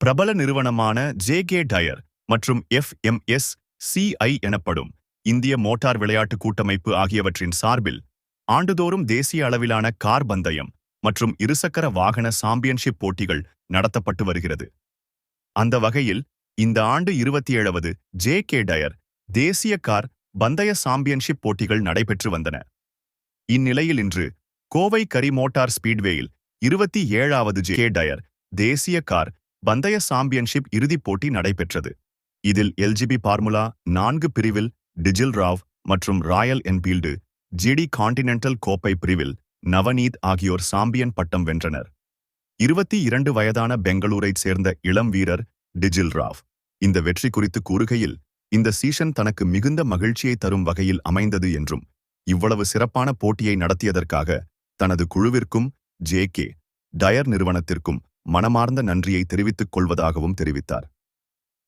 பிரபல நிறுவனமான J K tyre மற்றும் எஃப்எம்எஸ் சிஐ எனப்படும் இந்திய மோட்டார் விளையாட்டு கூட்டமைப்பு ஆகியவற்றின் சார்பில் ஆண்டுதோறும் தேசிய அளவிலான கார் பந்தயம் மற்றும் இருசக்கர வாகன சாம்பியன்ஷிப் போட்டிகள் நடத்தப்பட்டு வருகிறது. அந்த வகையில் இந்த ஆண்டு இருபத்தி ஏழாவது ஜே கே டயர் தேசிய கார் பந்தய சாம்பியன்ஷிப் போட்டிகள் நடைபெற்று வந்தன. இந்நிலையில் இன்று கோவை கரி மோட்டார் ஸ்பீட்வேயில் இருபத்தி ஏழாவது ஜே டயர் தேசிய கார் பந்தய சாம்பியன்ஷிப் இறுதிப் போட்டி நடைபெற்றது. இதில் எல்ஜிபி பார்முலா நான்கு பிரிவில் டிஜில் ராவ் மற்றும் ராயல் என்பீல்டு ஜிடி காண்டினென்டல் கோப்பை பிரிவில் நவநீத் ஆகியோர் சாம்பியன் பட்டம் வென்றனர். இருபத்தி இரண்டு வயதான பெங்களூரைச் சேர்ந்த இளம் வீரர் டிஜில் ராவ் இந்த வெற்றி குறித்து கூறுகையில் இந்த சீசன் தனக்கு மிகுந்த மகிழ்ச்சியை தரும் வகையில் அமைந்தது என்றும் இவ்வளவு சிறப்பான போட்டியை நடத்தியதற்காக தனது குழுவிற்கும் ஜே கே டயர் நிறுவனத்திற்கும் மனமார்ந்த நன்றியை தெரிவித்துக் கொள்வதாகவும் தெரிவித்தார்.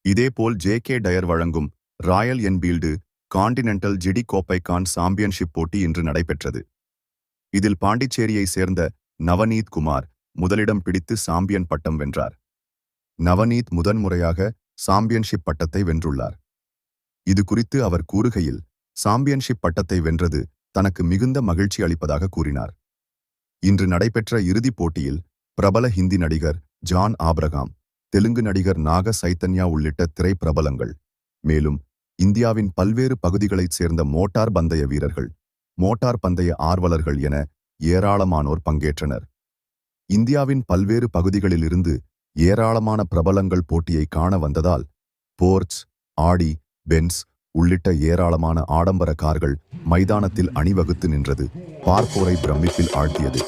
இதேபோல் ஜே கே டயர் வழங்கும் ராயல் என்பீல்டு காண்டினென்டல் ஜிடி கோப்பைக்கான் சாம்பியன்ஷிப் போட்டி இன்று நடைபெற்றது. இதில் பாண்டிச்சேரியை சேர்ந்த நவநீத் குமார் முதலிடம் பிடித்து சாம்பியன் பட்டம் வென்றார். நவநீத் முதன்முறையாக சாம்பியன்ஷிப் பட்டத்தை வென்றுள்ளார். இது குறித்து அவர் கூறுகையில் சாம்பியன்ஷிப் பட்டத்தை வென்றது தனக்கு மிகுந்த மகிழ்ச்சி அளிப்பதாக கூறினார். இன்று நடைபெற்ற இறுதிப் போட்டியில் பிரபல ஹிந்தி நடிகர் ஜான் ஆப்ரகாம் தெலுங்கு நடிகர் நாக சைத்தன்யா உள்ளிட்ட திரைப்பிரபலங்கள். மேலும் இந்தியாவின் பல்வேறு பகுதிகளைச் சேர்ந்த மோட்டார் பந்தய வீரர்கள் மோட்டார் பந்தய ஆர்வலர்கள் என ஏராளமானோர் பங்கேற்றனர். இந்தியாவின் பல்வேறு பகுதிகளிலிருந்து ஏராளமான பிரபலங்கள் போட்டியை காண வந்ததால் போர்ட்ஸ் ஆடி பென்ஸ் உள்ளிட்ட ஏராளமான ஆடம்பர கார்கள் மைதானத்தில் அணிவகுத்து நின்றது பார்ப்போரை பிரமிப்பில் ஆழ்த்தியது.